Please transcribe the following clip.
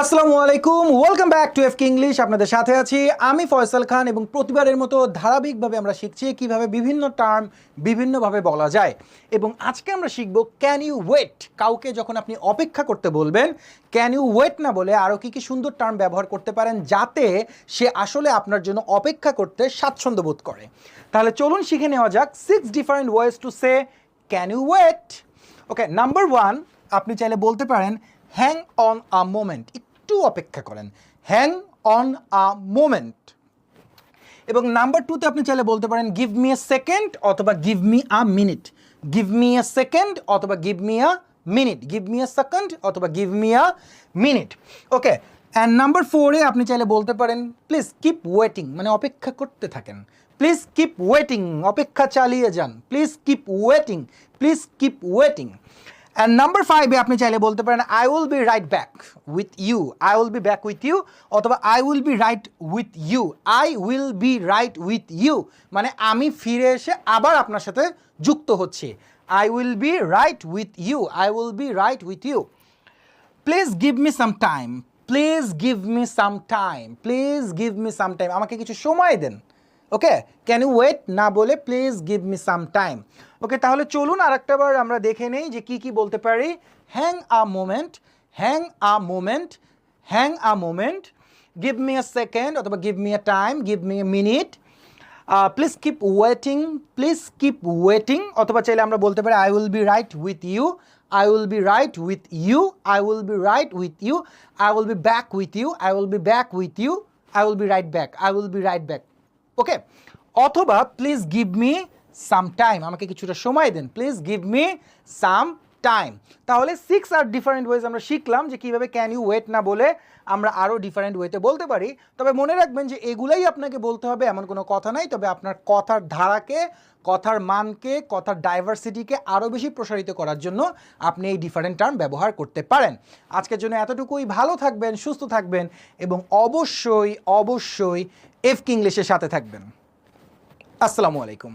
আসসালামু আলাইকুম welcome back to F English আপনাদের সাথে আছি আমি ফয়সাল খান এবং প্রতিবারের মতো ধারাবাহিকভাবে আমরা শিখছি কীভাবে বিভিন্ন টার্ম বিভিন্নভাবে বলা যায়। এবং আজকে আমরা শিখব ক্যান ইউ ওয়েট কাউকে যখন আপনি অপেক্ষা করতে বলবেন ক্যান ইউ ওয়েট না বলে আরও কী কী সুন্দর টার্ম ব্যবহার করতে পারেন যাতে সে আসলে আপনার জন্য অপেক্ষা করতে স্বাচ্ছন্দ্য বোধ করে। তাহলে চলুন শিখে নেওয়া যাক six different ways to say can you wait okay number one আপনি চাইলে বলতে পারেন হ্যাং অন আ মোমেন্ট একটু অপেক্ষা করেন। হ্যাং অন আ মোমেন্ট এবং নাম্বার টুতে আপনি চাইলে বলতে পারেন গিভ মি এ সেকেন্ড অথবা give me a minute give me a second অথবা give me a minute give me a second অথবা give me a minute okay and number ফোরে আপনি চাইলে বলতে পারেন প্লিজ কিপ ওয়েটিং মানে অপেক্ষা করতে থাকেন। প্লিজ কিপ ওয়েটিং অপেক্ষা চালিয়ে যান। Please keep waiting please keep waiting and number ফাইভে আপনি চাইলে বলতে পারেন I will be right back with you I will be back with you অথবা I will be right with you I will be right with you মানে আমি ফিরে এসে আবার আপনার সাথে যুক্ত হচ্ছি। I will be right with you I will be right with you please give me some time please give me some time please give me some time আমাকে কিছু সময় দেন। ওকে? ক্যান ইউ ওয়েট না বলে please give me some time okay, তাহলে চলুন আর একটাবার আমরা দেখে নেই যে কি কি বলতে পারি। Hang a moment hang a moment hang a moment give me a second অথবা give me a time give me a minute please keep waiting please keep waiting অথবা চাইলে আমরা বলতে পারি I will be right with you I will be right with you I will be right with you I will be back with you I will be back with you I will be right back I will be right back okay অথবা please give me some time আমাকে কিছুটা সময় দেন। Please give me some time তাহলে six আর different ways আমরা শিখলাম যে কীভাবে ক্যান ইউ ওয়েট না বলে আমরা আরও ডিফারেন্ট ওয়েতে বলতে পারি। তবে মনে রাখবেন যে এগুলাই আপনাকে বলতে হবে, এমন কোনো কথা নাই। তবে আপনার কথার ধারাকে, কথার মানকে, কথার ডাইভার্সিটিকে আরও বেশি প্রসারিত করার জন্য আপনি এই ডিফারেন্ট টার্ম ব্যবহার করতে পারেন। আজকের জন্য এতটুকুই। ভালো থাকবেন, সুস্থ থাকবেন এবং অবশ্যই অবশ্যই এফ ইংলিশের সাথে থাকবেন। আসসালামু আলাইকুম।